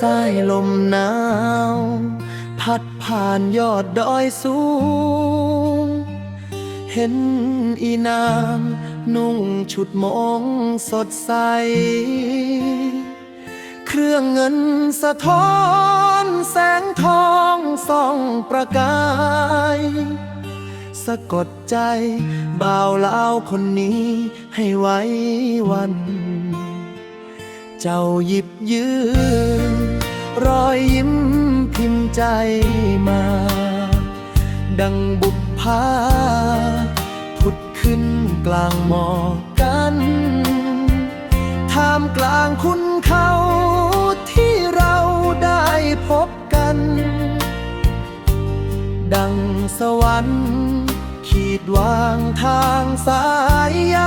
สายลมหนาว พัดผ่านยอดดอยสูง เห็นอีนางนุ่งชุดมงสดใส เครื่องเงินสะท้อนแสงทองส่องประกาย สะกดใจบ่าวลาวคนนี้ให้ไว้วัน เจ้าหยิบยืน รอยยิ้มพิมพ์ใจมา ดังบุพภาผุดขึ้นกลางหมอกกันท่ามกลางคุณเขาที่เราได้พบกัน ดังสวรรค์ ขีดวางทางสายใย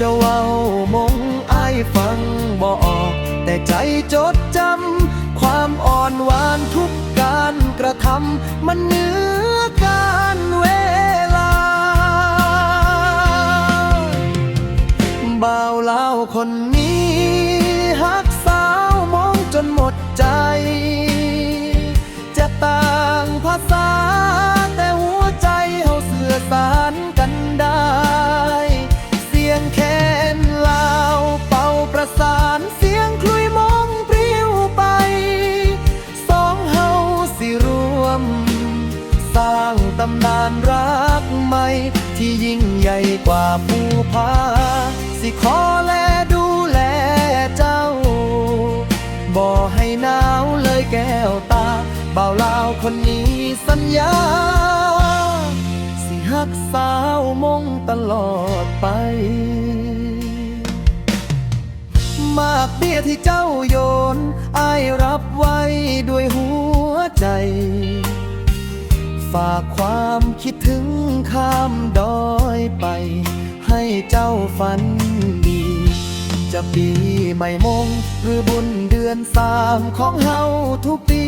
จะเว้ามงอายฟังบ่ออก แต่ใจจดจำ ความอ่อนหวานทุกการกระทำมันเหนือการเวลาบ่าวลาวคนนี้ฮักสาวมองจนหมดใจ จะต่างภาษาำนานรักใหม่ ที่ยิ่งใหญ่กว่าภูผาสิขอแลดูแลเจ้า บ่ให้หนาวเลยแก้วตาบ่าวลาวคนนี้สัญญา สิฮักสาวมงตลอดไป มากเบี้ยที่เจ้าโยน อายรับไว้ด้วยหัวใจ ฝากความคิดถึงข้ามดอยไป ให้เจ้าฝันดี จะปีใหม่มง หรือบุญเดือนสามของเฮาทุกปี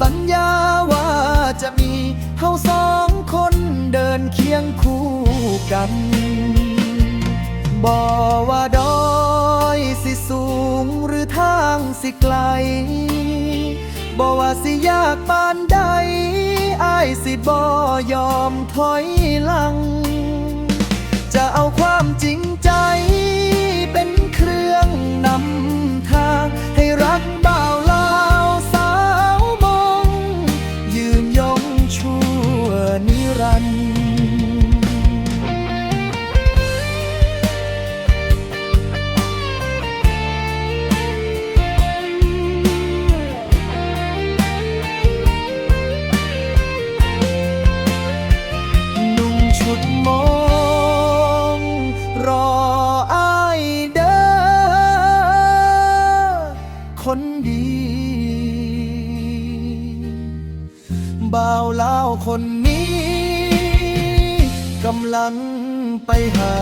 สัญญาว่าจะมีเฮาสองคนเดินเคียงคู่กันบ่ว่าดอยสิสูงหรือทางสิไกล บ่ว่าสิยากปานใดอายสิบ่ยอมถอยหลัง จะเอาความจริง คนดีบ่าวลาวคนนี้กำลังไปหา